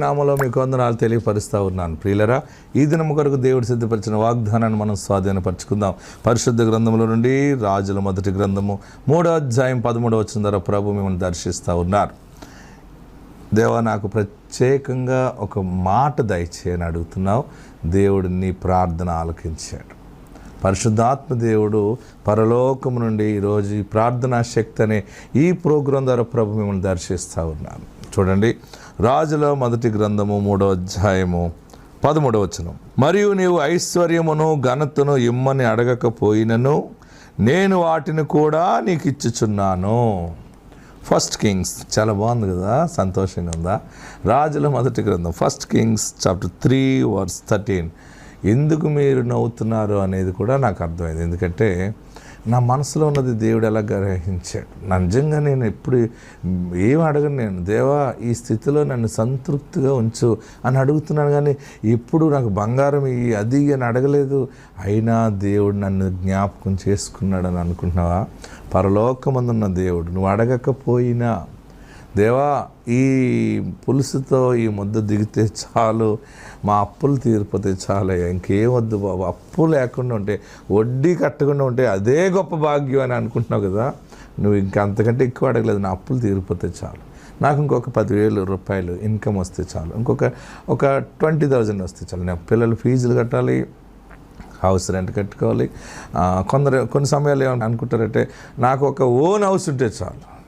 నామలో మీకు వందనాలు తెలియపరుస్తూ ఉన్నాను. ప్రియులరా ఈ దినం కొరకు దేవుడు సిద్ధపరిచిన వాగ్దానాన్ని మనం స్వాధీనపరచుకుందాం. పరిశుద్ధ గ్రంథంలో నుండి రాజుల మొదటి గ్రంథము మూడో అధ్యాయం పదమూడవ వచ్చిన ద్వారా ప్రభు మిమ్మల్ని దర్శిస్తూ ఉన్నారు. దేవా నాకు ప్రత్యేకంగా ఒక మాట దయచేయని అడుగుతున్నావు. దేవుడు నీ ప్రార్థన ఆలకించాడు. పరిశుద్ధాత్మ దేవుడు పరలోకము నుండి ఈరోజు ఈ ప్రార్థనా శక్తి అనే ఈ ప్రోగ్రాం ద్వారా ప్రభు మిమ్మల్ని దర్శిస్తూ ఉన్నాను చూడండి. రాజుల మొదటి గ్రంథము మూడో అధ్యాయము పదమూడవ వచనం. మరియు నీవు ఐశ్వర్యమును ఘనతను ఇమ్మని అడగకపోయినను నేను వాటిని కూడా నీకు ఇచ్చుచున్నాను ఫస్ట్ కింగ్స్ చాలా బాగుంది కదా సంతోషంగా ఉందా? రాజుల మొదటి గ్రంథం first Kings chapter three verse thirteen ఎందుకు మీరు నవ్వుతున్నారు? అనేది కూడా నాకు అర్థమైంది. ఎందుకంటే నా మనసులో ఉన్నది దేవుడు ఎలా గ్రహించాడు? నిజంగా నేను ఎప్పుడు ఏం అడగను నేను? దేవా ఈ స్థితిలో నన్ను సంతృప్తిగా ఉంచు అని అడుగుతున్నాను కానీ ఎప్పుడు నాకు బంగారం ఈ అది అని అడగలేదు. అయినా దేవుడు నన్ను జ్ఞాపకం చేసుకున్నాడని అనుకుంటున్నావా? పరలోకమందున్న దేవుడు నువ్వు అడగకపోయినా దేవా ఈ పులుసుతో ఈ ముద్ద దిగితే చాలు మా అప్పులు తీరిపోతే చాలు ఇంకేం వద్దు బాబు. అప్పు లేకుండా ఉంటే వడ్డీ కట్టకుండా ఉంటే అదే గొప్ప భాగ్యం అని అనుకుంటున్నావు కదా నువ్వు ఇంకా అంతకంటే ఎక్కువ అడగలేదు నా అప్పులు తీరిపోతే చాలు. నాకు ఇంకొక పదివేలు రూపాయలు ఇన్కమ్ వస్తే చాలు. ఇంకొక ఒక ట్వంటీ థౌజండ్ వస్తే చాలు. నేను పిల్లలు ఫీజులు కట్టాలి హౌస్ రెంట్ కట్టుకోవాలి కొందరు కొన్ని సమయాలు ఏమని అనుకుంటారంటే నాకు ఒక ఓన్ హౌస్ ఉంటే చాలు.